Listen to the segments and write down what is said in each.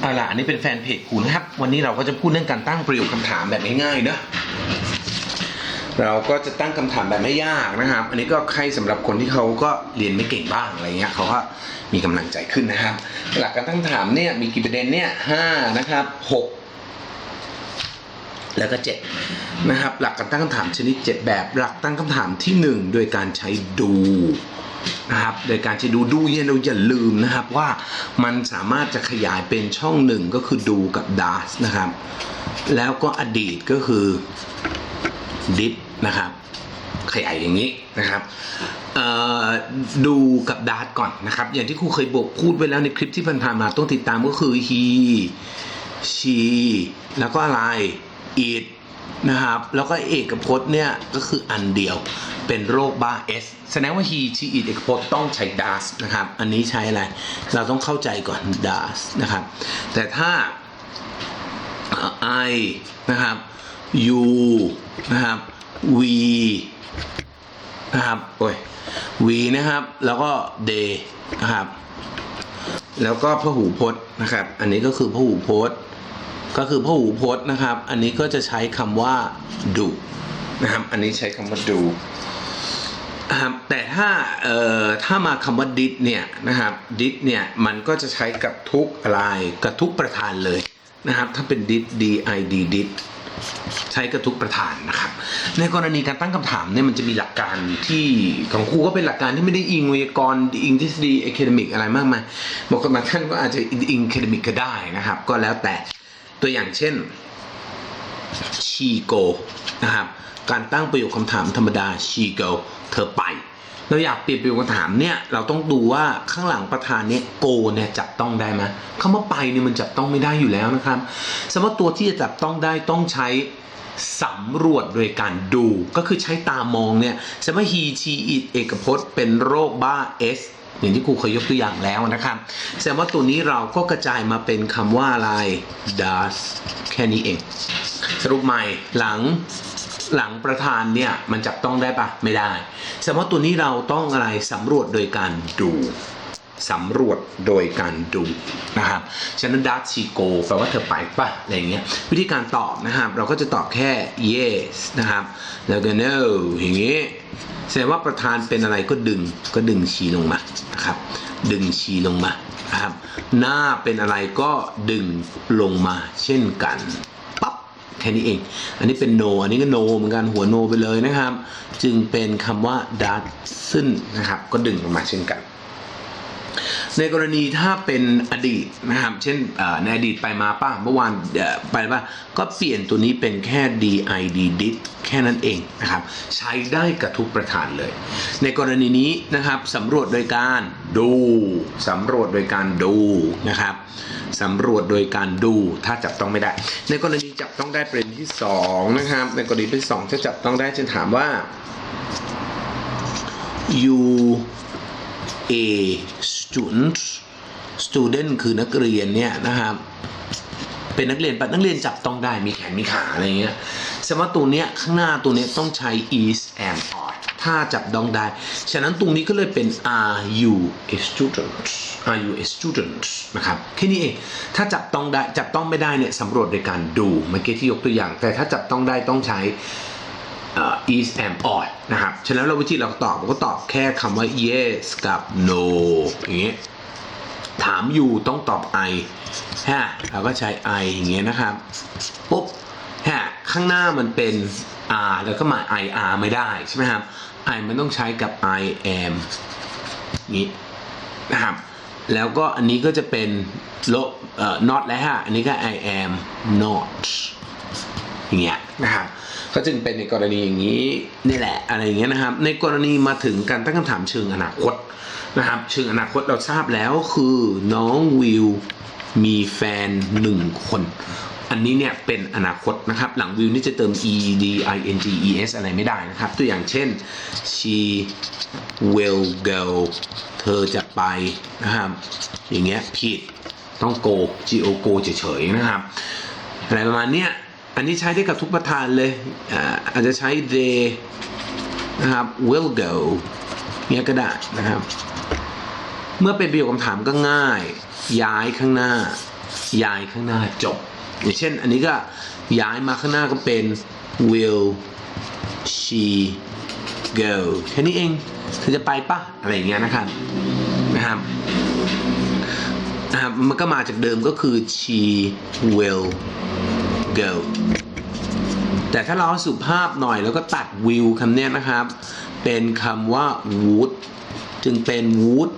เอาล่ะอันนี้เป็นแฟนเพจครูนะครับ วันนี้เราก็จะพูดเรื่องการตั้งประโยคคำถามแบบง่ายๆเนอะเราก็จะตั้งคำถามแบบไม่ยากนะครับ อันนี้ก็ใครสำหรับคนที่เขาก็เรียนไม่เก่งบ้างอะไรเงี้ยเขาก็มีกำลังใจขึ้นนะครับ หลักการตั้งคำถามเนี่ยมีกี่ประเด็นเนี่ยห้านะครับหกแล้วก็เจ็ดนะครับ หลักการตั้งคำถามชนิดเจ็ดแบบ หลักตั้งคำถามที่หนึ่งโดยการใช้ดู นะครับ โดยการจะดูดูเนี่ยเราอย่าลืมนะครับว่ามันสามารถจะขยายเป็นช่องหนึ่งก็คือดูกับ das นะครับ แล้วก็อดีตก็คือ did นะครับ ขยายอย่างนี้นะครับดูกับ das ก่อนนะครับ อย่างที่ครูเคยบอกพูดไว้แล้วในคลิปที่ผ่านๆมาต้องติดตามก็คือ he she แล้วก็อะไร it นะครับ แล้วก็เอกพจน์เนี่ย ก็คืออันเดียวเป็นโรคบ้า S แสดงว่า he she it เอกพจน์ต้องใช้ das นะครับ อันนี้ใช้อะไร เราต้องเข้าใจก่อน das นะครับ แต่ถ้า I นะครับ you นะครับ we นะครับ โอ้ย we นะครับ แล้วก็ they นะครับ แล้วก็พหูพจน์นะครับ อันนี้ก็คือพหูพจน์ ก็คือพหูพจน์นะครับ อันนี้ก็จะใช้คำว่าดูนะครับ อันนี้ใช้คำว่าดูนะครับแต่ถ้าเอ่อถ้ามาคำว่า did เนี่ยนะครับ did เนี่ยมันก็จะใช้กับทุกอะไรกับทุกประธานเลยนะครับ ถ้าเป็น did d i d did ใช้กับทุกประธานนะครับ ในกรณีการตั้งคำถามเนี่ยมันจะมีหลักการที่ของครูก็เป็นหลักการที่ไม่ได้อิงไวยากรณ์อิงทฤษฎีอะคาเดมิกอะไรมากมายบอกบางท่านก็อาจจะอิงอะคาเดมิกก็ได้นะครับ ก็แล้วแต่ ตัวอย่างเช่น she go นะครับการตั้งประโยคคำถามธรรมดา she go เธอไป เราอยากเปลี่ยนประโยคคำถามเนี่ย เราต้องดูว่าข้างหลังประธานเนี่ย go เนี่ยจับต้องได้ไหมคำว่าไปเนี่ยมันจับต้องไม่ได้อยู่แล้วนะครับสมมติตัวที่จะจับต้องได้ต้องใช้สำรวจโดยการดู ก็คือใช้ตามองเนี่ยสมมติ he she it เอกพจน์เป็นโรคบ้า s อย่างที่ครูเคยยกตัวอย่างแล้วนะครับแสดงว่าตัวนี้เราก็กระจายมาเป็นคำว่าอะไร does แค่นี้เอง สรุปใหม่หลังหลังประธานเนี่ยมันจับต้องได้ปะไม่ได้แสดงว่าตัวนี้เราต้องอะไรสำรวจโดยการดู สำรวจโดยการดูนะครับฉะนั้น does she go แปลว่าเธอไปปะอะไรอย่างเงี้ยวิธีการตอบนะครับ เราก็จะตอบแค่ yes นะครับ แล้วก็ no อย่างงี้แสดงว่าประธานเป็นอะไรก็ดึงก็ดึงชีลงมานะครับ ดึงชีลงมานะครับ หน้าเป็นอะไรก็ดึงลงมาเช่นกันปั๊บแค่นี้เอง อันนี้เป็น no อันนี้ก็ no เหมือนกันหัว no ไปเลยนะครับ จึงเป็นคำว่า doesn't นะครับ ก็ดึงลงมาเช่นกัน ในกรณีถ้าเป็นอดีตนะครับ เช่นในอดีตไปมาป้าเมื่อวานเอ่อไปป่ะก็เปลี่ยนตัวนี้เป็นแค่ did did แค่นั้นเองนะครับ ใช้ได้กับทุกประธานเลย ในกรณีนี้นะครับสำรวจโดยการดูสำรวจโดยการดูนะครับสำรวจโดยการดูถ้าจับต้องไม่ได้ ในกรณีจับต้องได้ประเด็นที่สองนะครับ ในกรณีที่สองถ้าจับต้องได้จะถามว่า you a student student คือนักเรียนเนี่ยนะครับเป็นนักเรียนปนักเรียนจับต้องได้มีแขนมีขาอะไรเงี้ยสดงว่าตัวเนี้ยข้างหน้าตัวเนี้ยต้องใช้ is and are ถ้าจับต้องได้ ฉะนั้นตรงนี้ก็เลยเป็น are you a student are you a student นะครับแค่นี้เอง ถ้าจับต้องได้จับต้องไม่ได้เนี่ยสำรวจโดยการดูเมื่อกี้ที่ยกตัวอย่าง แต่ถ้าจับต้องได้ต้องใช้ is and or นะครับ ฉะนั้นเราวิธีเราตอบเราก็ตอบแค่คำว่า yes กับ no อย่างเงี้ย ถามอยู่ต้องตอบ I ฮะเราก็ใช้ I อย่างเงี้ยนะครับ ปุ๊บฮะข้างหน้ามันเป็น R แล้วก็มา I R ไม่ได้ใช่ไหมครับ I มันต้องใช้กับ I am นี้นะครับ แล้วก็อันนี้ก็จะเป็นลบเอ่อ not และฮะ อันนี้ก็ I am not อย่างเงี้ยนะครับ ก็จึงเป็นในกรณีอย่างนี้นี่แหละอะไรอย่างเงี้ยนะครับ ในกรณีมาถึงการตั้งคำถามเชิงอนาคตนะครับ เชิงอนาคตเราทราบแล้วคือน้องวิวมีแฟนหนึ่งคน อันนี้เนี่ยเป็นอนาคตนะครับ หลังวิวนี่จะเติม e d i n g e s อะไรไม่ได้นะครับ ตัวอย่างเช่น she will go เธอจะไปนะครับอย่างเงี้ยผิดต้อง go g o go เฉยๆนะครับอะไรประมาณเนี้ย อันนี้ใช้ได้กับทุกประธานเลยอาจจะใช้ they นะครับ will go เนี้ยก็ได้นะครับ เมื่อเป็นประโยคคำถามก็ง่าย ย้ายข้างหน้า ย้ายข้างหน้าจบ อย่างเช่น อันนี้ก็ย้ายมาข้างหน้าก็เป็น will she go แค่นี้เองเธอจะไปปะอะไรอย่างเงี้ยนะครับนะครับนะครับ มันก็มาจากเดิมก็คือ she will go แต่ถ้าเราสุภาพหน่อยแล้วก็ตัด will คำนี้นะครับ เป็นคำว่า would จึงเป็น would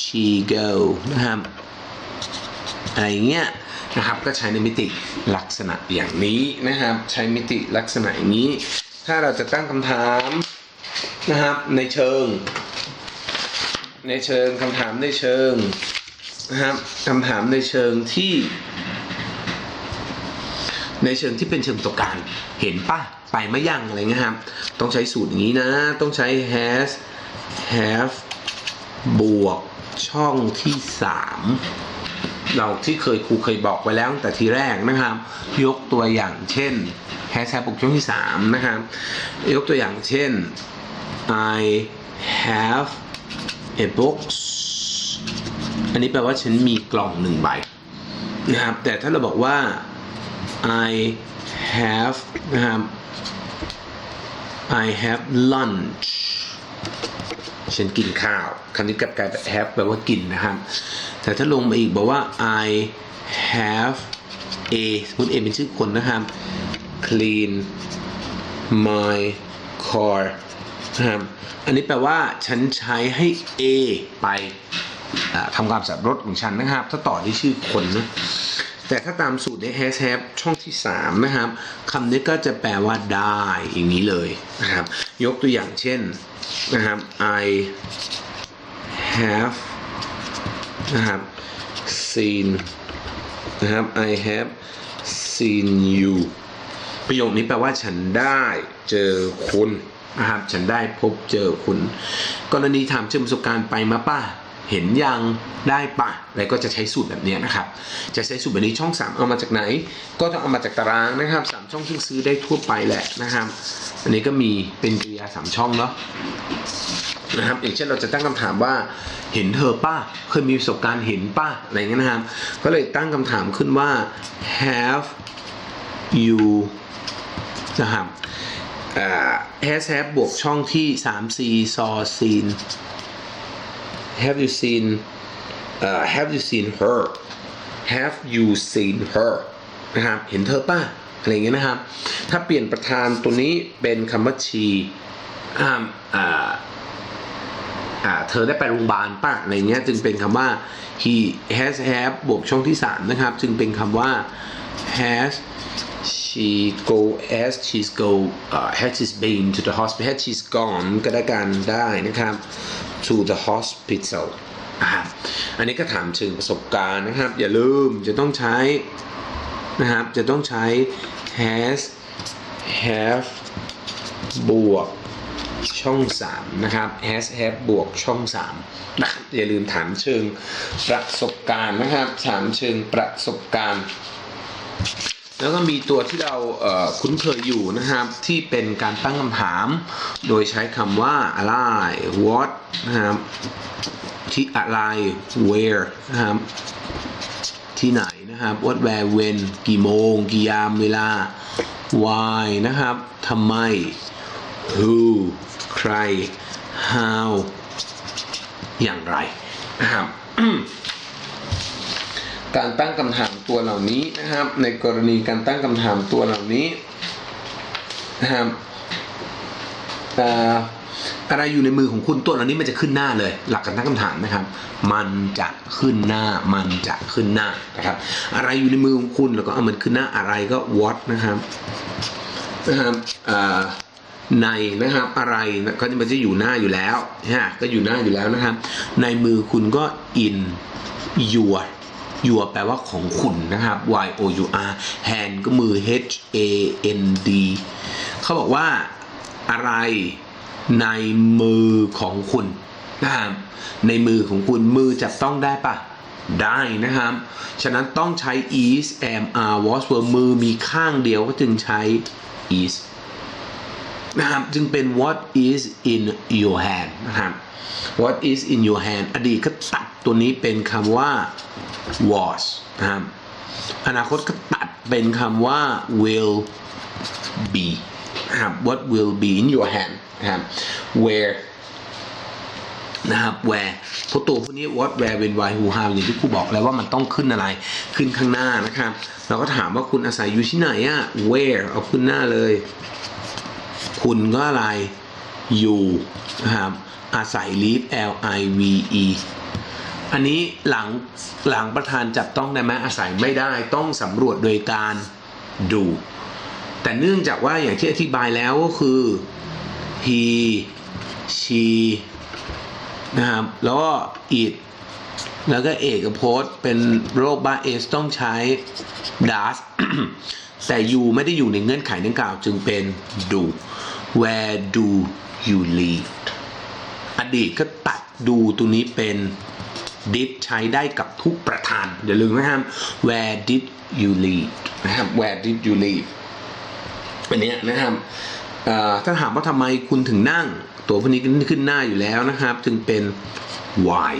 she go นะครับอะไรเงี้ยนะครับก็ใช้ในมิติลักษณะอย่างนี้นะครับ ใช้มิติลักษณะอย่างนี้ ถ้าเราจะตั้งคำถามนะครับในเชิง ในเชิงคำถามในเชิงนะครับคำถามในเชิงที่ ในเชิงที่เป็นเชิงตัวการเห็นป่ะไปไม่ยังอะไรเงี้ยครับ ต้องใช้สูตรอย่างนี้นะ ต้องใช้ has have บวกช่องที่ 3 เราที่เคยครูเคยบอกไว้แล้วตั้งแต่ทีแรกนะครับ ยกตัวอย่างเช่น has have บวกช่องที่ 3 นะครับ ยกตัวอย่างเช่น I have a box อันนี้แปลว่าฉันมีกล่องหนึ่งใบนะครับ แต่ถ้าเราบอกว่า I have นะครับ I have lunch ฉันกินข้าวคำนี้กลับกลายเป็น have แปลว่ากินนะครับ แต่ถ้าลงมาอีกบอกว่า I have a สมมติ a เป็นชื่อคนนะครับ clean my car นะครับอันนี้แปลว่าฉันใช้ให้ A ไปทำความสะอาดรถของฉันนะครับ ถ้าต่อที่ชื่อคนนะ แต่ถ้าตามสูตรใน has have ช่องที่ 3 นะครับคำนี้ก็จะแปลว่าได้อย่างนี้เลยนะครับ ยกตัวอย่างเช่นนะครับ I have นะครับ seen นะครับ I have seen you ประโยคนี้แปลว่าฉันได้เจอคุณนะครับ ฉันได้พบเจอคุณ กรณีถามเชิงประสบการณ์ไปมาป่ะ เห็นยังได้ป่ะอะไรก็จะใช้สูตรแบบนี้นะครับ จะใช้สูตรแบบนี้ช่อง 3 เอามาจากไหน ก็ต้องเอามาจากตารางนะครับ 3 ช่องซึ่งซื้อได้ทั่วไปแหละนะครับ อันนี้ก็มีเป็นกริยา 3 ช่องเนาะนะครับอย่างเช่นเราจะตั้งคำถามว่าเห็นเธอป้าเคยมีประสบการณ์เห็นป้าอะไรเงี้ยนะครับ ก็เลยตั้งคำถามขึ้นว่า have you นะครับ has have บวกช่องที่3 c saw seen have you seen เอ่อ have you seen her have you seen her นะครับเห็นเธอป้าอะไรเงี้ยนะครับ ถ้าเปลี่ยนประธานตัวนี้เป็นคำว่า she อ่าอ่าอ่าเธอได้ไปโรงพยาบาลป่ะอะไรเงี้ยจึงเป็นคำว่า he has have บวกช่องที่ 3 นะครับ จึงเป็นคำว่า has she go as she's go uh, has she's been to the hospital has she's gone ก็ได้การได้นะครับ to the hospital อ่าอันนี้ก็ถามถึงประสบการณ์นะครับ อย่าลืมจะต้องใช้นะครับ จะต้องใช้ has have บวกช่อง 3 นะครับ has have บวกช่อง3นะครับอย่าลืมถามเชิงประสบการณ์นะครับ ถามเชิงประสบการณ์ แล้วก็มีตัวที่เราเคุ้นเคยอยู่นะครับ ที่เป็นการตั้งคำถาม โดยใช้คำว่าอะไร what นะครับที่อะไร where นะครับที่ไหนนะครับ what where when กี่โมง กี่ยามเวลา why นะครับทำไม who ใคร how อย่างไรนะครับ การตั้งคำถามตัวเหล่านี้นะครับ ในกรณีการตั้งคำถามตัวเหล่านี้นะครับอะไรอยู่ในมือของคุณตัวเหล่านี้มันจะขึ้นหน้าเลย หลักการตั้งคำถามนะครับ มันจะขึ้นหน้า มันจะขึ้นหน้านะครับ อะไรอยู่ในมือของคุณแล้วก็เอามันขึ้นหน้าอะไรก็ what นะครับนะครับในนะครับอะไรนะก็มันจะอยู่หน้าอยู่แล้วฮะก็อยู่หน้าอยู่แล้วนะครับ ในมือคุณก็ in your your แปลว่าของคุณนะครับ y o u r hand ก็มือ h a n d เขาบอกว่าอะไรในมือของคุณนะครับในมือของคุณมือจับต้องได้ปะได้นะครับ ฉะนั้นต้องใช้ is am are was were มือมีข้างเดียวก็จึงใช้ is นะครับจึงเป็น what is in your hand นะครับ what is in your hand อดีตก็ตัดตัวนี้เป็นคำว่า was นะครับอนาคตก็ตัดเป็นคำว่า will be นะครับ what will be in your hand นะครับ where นะครับ where พราะตัวพวกนี้ what where when why who how อย่างที่ครูบอกแล้วว่ามันต้องขึ้นอะไร ขึ้นข้างหน้านะครับ เราก็ถามว่าคุณอาศัยอยู่ที่ไหนอะ where เอาขึ้นหน้าเลย คุณก็อะไร อยู่นะครับ อาศัย live L I V E อันนี้หลังหลังประธานจับต้องได้ไหมอาศัยไม่ได้ต้องสำรวจโดยการดู แต่เนื่องจากว่าอย่างที่อธิบายแล้วก็คือ he she นะครับแล้วก็ it แล้วก็เอกโพจน์เป็นโรคบ้าเอสต้องใช้ does แต่ you ไม่ได้อยู่ในเงื่อนไขดังกล่าวจึงเป็น do where do you live อดีตก็ตัดดูตัวนี้เป็น did ใช้ได้กับทุกประธาน อย่าลืมนะครับ where did you live นะครับ where did you live อันเนี้ยนะครับถ้าถามว่าทำไมคุณถึงนั่ง ตัวพวกนี้ขึ้นหน้าอยู่แล้วนะครับ จึงเป็น why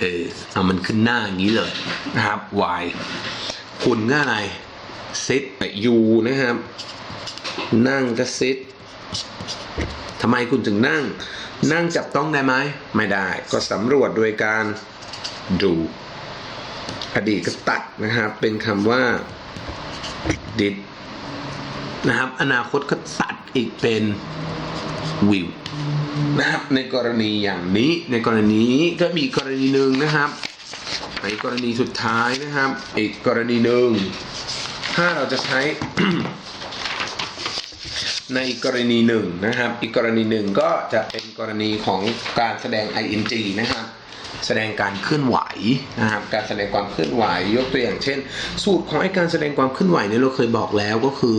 เออเอามันขึ้นหน้าอย่างนี้เลยนะครับ why คุณก็อะไร sit ไป you นะครับ นั่งก็ sit ทำไมคุณถึงนั่ง นั่งจับต้องได้ไหมไม่ได้ ก็สำรวจโดยการดู อดีตก็ตัดนะครับ เป็นคำว่า did นะครับ อนาคตก็ตัดอีกเป็น will นะครับ ในกรณีอย่างนี้ ในกรณีก็มีกรณีหนึ่งนะครับในกรณีสุดท้ายนะครับ อีกกรณีหนึ่งถ้าเราจะใช้ ในกรณีหนึ่งนะครับ อีกกรณีหนึ่งก็จะเป็นกรณีของการแสดง ing นะครับ แสดงการเคลื่อนไหวนะครับ การแสดงความเคลื่อนไหวยกตัวอย่างเช่น สูตรของไอการแสดงความเคลื่อนไหวเนี่ยเราเคยบอกแล้วก็คือ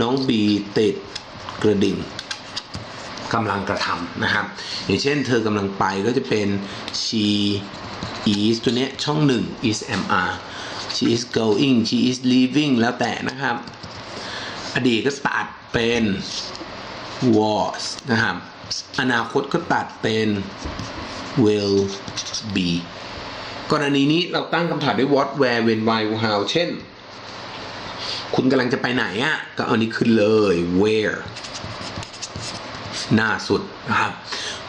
น้องบีติดกระดิ่งกำลังกระทำนะครับ อย่างเช่นเธอกำลังไปก็จะเป็น she is ตัวเนี้ยช่องหนึ่ง is mr she is going she is leaving แล้วแต่นะครับ อดีตก็ตัด เป็น was นะครับ อนาคตก็ตัดเป็น will be กรณีนี้เราตั้งคำถามด้วย what where when why how เช่น คุณกำลังจะไปไหนอะ่ะ ก็เอานี้ขึ้นเลย where หน้าสุดนะครับ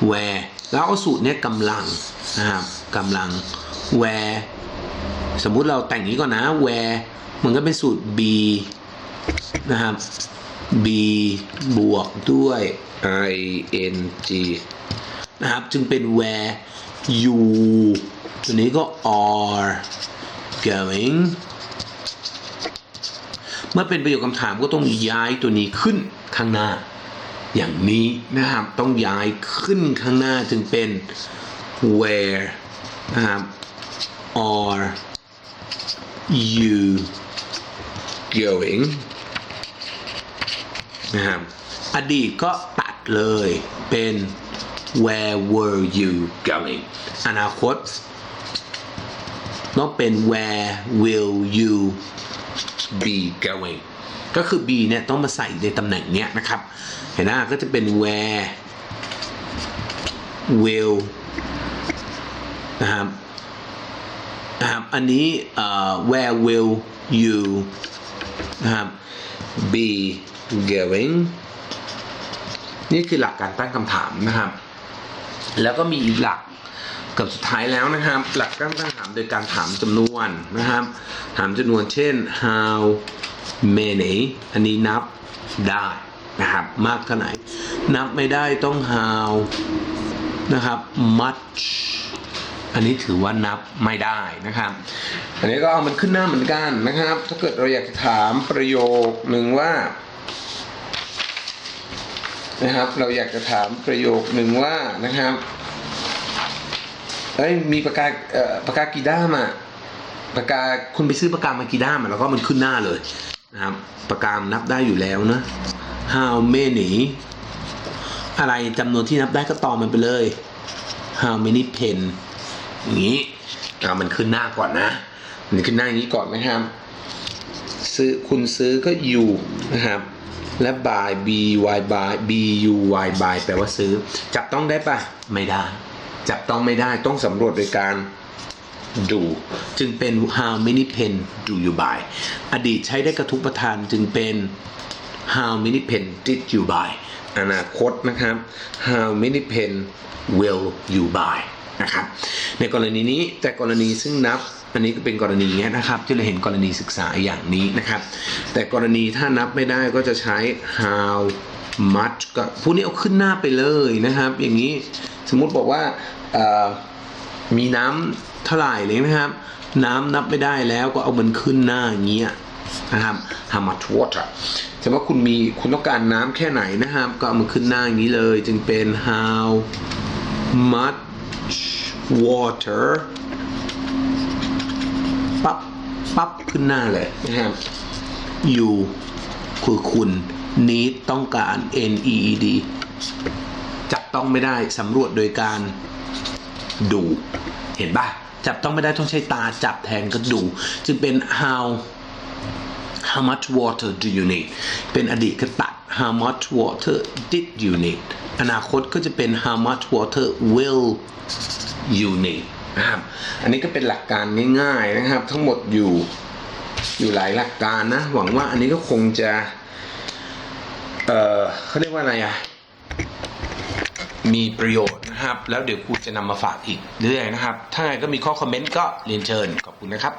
where แล้วเอาสูตรเนี้ยกำลังนะครับกำลัง where สมมุติเราแต่งนี้ก่อนนะ where มันก็เป็นสูตร be นะครับ b บวกด้วย i n g นะครับ จึงเป็น where you ตัวนี้ก็ are going เมื่อเป็นประโยคคำถามก็ต้องย้ายตัวนี้ขึ้นข้างหน้า อย่างนี้นะครับ ต้องย้ายขึ้นข้างหน้าจึงเป็น where นะครับ are you going นะครับอดีตก็ตัดเลยเป็น where were you going อนาคตต้องเป็น where will you be going ก็คือ be เนี่ยต้องมาใส่ในตำแหน่งเนี้ยนะครับ เห็นไหมก็จะเป็น where will นะครับนะครับอันนี้เอ่อ where will you นะครับ be going นี่คือหลักการตั้งคำถามนะครับ แล้วก็มีอีกหลักกับสุดท้ายแล้วนะครับ หลักการตั้งคำถามโดยการถามจำนวนนะครับ ถามจำนวนเช่น how many อันนี้นับได้นะครับ มากเท่าไหร่นับไม่ได้ต้อง how นะครับ much อันนี้ถือว่านับไม่ได้นะครับ อันนี้ก็เอามันขึ้นหน้าเหมือนกันนะครับ ถ้าเกิดเราอยากถามประโยคหนึ่งว่า นะครับ เราอยากจะถามประโยคหนึ่งว่านะครับเอ้ยมีปากกาปากกากีด้ามอะปากกาคุณไปซื้อปากกามากีด้ามอะแล้วก็มันขึ้นหน้าเลยนะครับปากกามนับได้อยู่แล้วนะ how many อะไรจำนวนที่นับได้ก็ตอบมันไปเลย how many pen อย่างนี้เอามันขึ้นหน้าก่อนนะ มันขึ้นหน้าอย่างนี้ก่อนนะครับ ซื้อคุณซื้อก็อยู่นะครับ และ buy b y buy b u y buy แปลว่าซื้อ จับต้องได้ปะไม่ได้ จับต้องไม่ได้ต้องสำรวจโดยการดู จึงเป็น how many pen do you buy อดีตใช้ได้กับทุกประธานจึงเป็น how many pen did you buy อนาคตนะครับ how many pen will you buy นะครับ ในกรณีนี้แต่กรณีซึ่งนับ อันนี้ก็เป็นกรณีเนี้ยนะครับ ที่เราเห็นกรณีศึกษาอย่างนี้นะครับ แต่กรณีถ้านับไม่ได้ก็จะใช้ how much ก็พวกนี้เอาขึ้นหน้าไปเลยนะครับ อย่างนี้สมมุติบอกว่ามีน้ำเท่าไหร่เลยนะครับ น้ำนับไม่ได้แล้วก็เอามันขึ้นหน้าอย่างเงี้ยนะครับ how much water แต่ว่าคุณมีคุณต้องการน้ำแค่ไหนนะครับ ก็เอามันขึ้นหน้าอย่างนี้เลย จึงเป็น how much water ปั๊บขึ้นหน้าเลยนะครับ you คือคุณ need ต้องการ n e e d จับต้องไม่ได้สำรวจโดยการดูเห็นปะจับต้องไม่ได้ต้องใช้ตาจับแทนก็ดู จึงเป็น how how much water do you need เป็นอดีตก็ตัด how much water did you need อนาคตก็จะเป็น how much water will you need นะครับ อันนี้ก็เป็นหลักการง่ายๆนะครับ ทั้งหมดอยู่อยู่หลายหลักการนะ หวังว่าอันนี้ก็คงจะ เอ่อเขาเรียกว่าอะไรอะมีประโยชน์นะครับ แล้วเดี๋ยวครูจะนำมาฝากอีกเรื่อยนะครับ ถ้าไงก็มีข้อคอมเมนต์ก็เรียนเชิญขอบคุณนะครับ